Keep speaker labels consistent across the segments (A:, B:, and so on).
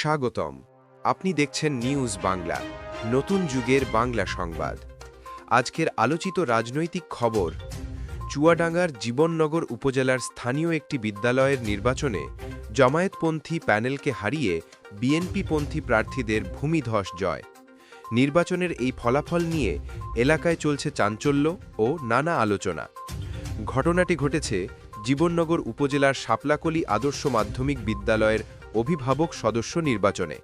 A: স্বাগতম। আপনি দেখছেন নিউজ বাংলা, নতুন যুগের বাংলা সংবাদ। আজকের আলোচিত রাজনৈতিক খবর, চুয়াডাঙ্গার জীবননগর উপজেলার স্থানীয় একটি বিদ্যালয়ের নির্বাচনে জামায়াতপন্থী প্যানেলকে হারিয়ে বিএনপিপন্থী প্রার্থীদের ভূমিধস জয়। নির্বাচনের এই ফলাফল নিয়ে এলাকায় চলছে চাঞ্চল্য ও নানা আলোচনা। ঘটনাটি ঘটেছে জীবননগর উপজেলার শাপলাকলি আদর্শ মাধ্যমিক বিদ্যালয়ের অভিভাবক সদস্য নির্বাচনে।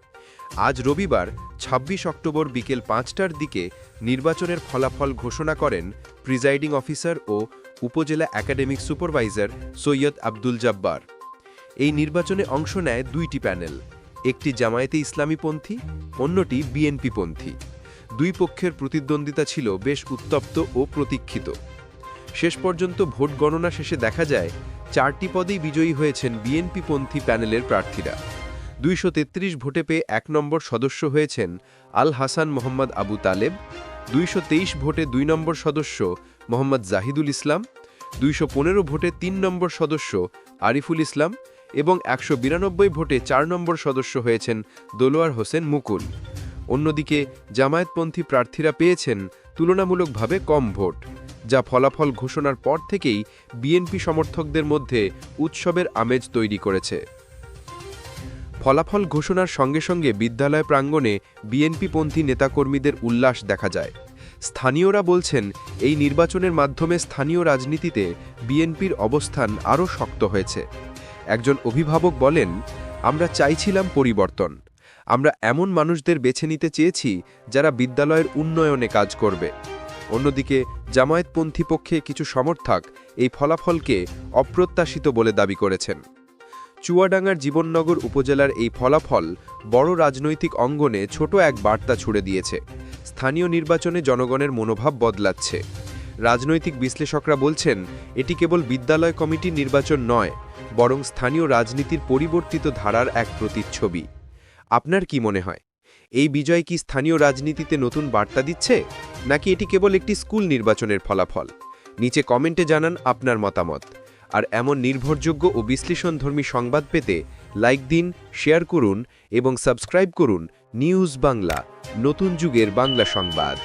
A: আজ রবিবার ২৬ অক্টোবর বিকেল পাঁচটার দিকে নির্বাচনের ফলাফল ঘোষণা করেন প্রিজাইডিং অফিসার ও উপজেলা একাডেমিক সুপারভাইজার সৈয়দ আব্দুল জব্বার। এই নির্বাচনে অংশ নেয় দুইটি প্যানেল, একটি জামায়াতে ইসলামীপন্থী অন্যটি বিএনপিপন্থী দুই পক্ষের প্রতিদ্বন্দ্বিতা ছিল বেশ উত্তপ্ত ও প্রতীক্ষিত। শেষ পর্যন্ত ভোট গণনা শেষে দেখা যায়, চারটি পদেই বিজয়ী হয়েছেন বিএনপিপন্থী প্যানেলের প্রার্থীরা। দুইশো তেত্রিশ ভোটে পেয়ে এক নম্বর সদস্য হয়েছেন আল হাসান মোহাম্মদ আবু তালেব, দুইশো তেইশ ভোটে দুই নম্বর সদস্য মোহাম্মদ জাহিদুল ইসলাম, দুইশো পনেরো ভোটে তিন নম্বর সদস্য আরিফুল ইসলাম এবং একশো বিরানব্বই ভোটে চার নম্বর সদস্য হয়েছেন দোলোয়ার হোসেন মুকুল। অন্যদিকে জামায়াতপন্থী প্রার্থীরা পেয়েছেন তুলনামূলকভাবে কম ভোট। যা ফলাফল ঘোষণার পর থেকেই বিএনপি সমর্থকদের মধ্যে উৎসবের আমেজ তৈরি করেছে। ফলাফল ঘোষণার সঙ্গে সঙ্গে বিদ্যালয় প্রাঙ্গণে বিএনপিপন্থী নেতাকর্মীদের উল্লাস দেখা যায়। স্থানীয়রা বলছেন, এই নির্বাচনের মাধ্যমে স্থানীয় রাজনীতিতে বিএনপির অবস্থান আরও শক্ত হয়েছে। একজন অভিভাবক বলেন, আমরা চাইছিলাম পরিবর্তন। আমরা এমন মানুষদের বেছে নিতে চেয়েছি যারা বিদ্যালয়ের উন্নয়নে কাজ করবে। অন্যদিকে, জামায়াতপন্থী পক্ষে কিছু সমর্থক এই ফলাফলকে অপ্রত্যাশিত বলে দাবি করেছেন। চুয়াডাঙ্গার জীবননগর উপজেলার এই ফলাফল বড় রাজনৈতিক অঙ্গনে ছোট এক বার্তা ছুড়ে দিয়েছে। স্থানীয় নির্বাচনে জনগণের মনোভাব বদলাচ্ছে। রাজনৈতিক বিশ্লেষকরা বলছেন, এটি কেবল বিদ্যালয় কমিটির নির্বাচন নয়, বরং স্থানীয় রাজনীতির পরিবর্তিত ধারার এক প্রতিচ্ছবি। আপনার কি মনে হয়? এই বিজয় কি স্থানীয় রাজনীতিতে নতুন বার্তা দিচ্ছে, নাকি এটি কেবল একটি স্কুল নির্বাচনের ফলাফল? নিচে কমেন্টে জানান আপনার মতামত। আর এমন নির্ভরযোগ্য ও বিশ্লেষণধর্মী সংবাদ পেতে লাইক দিন, শেয়ার করুন এবং সাবস্ক্রাইব করুন নিউজ বাংলা, নতুন যুগের বাংলা সংবাদ।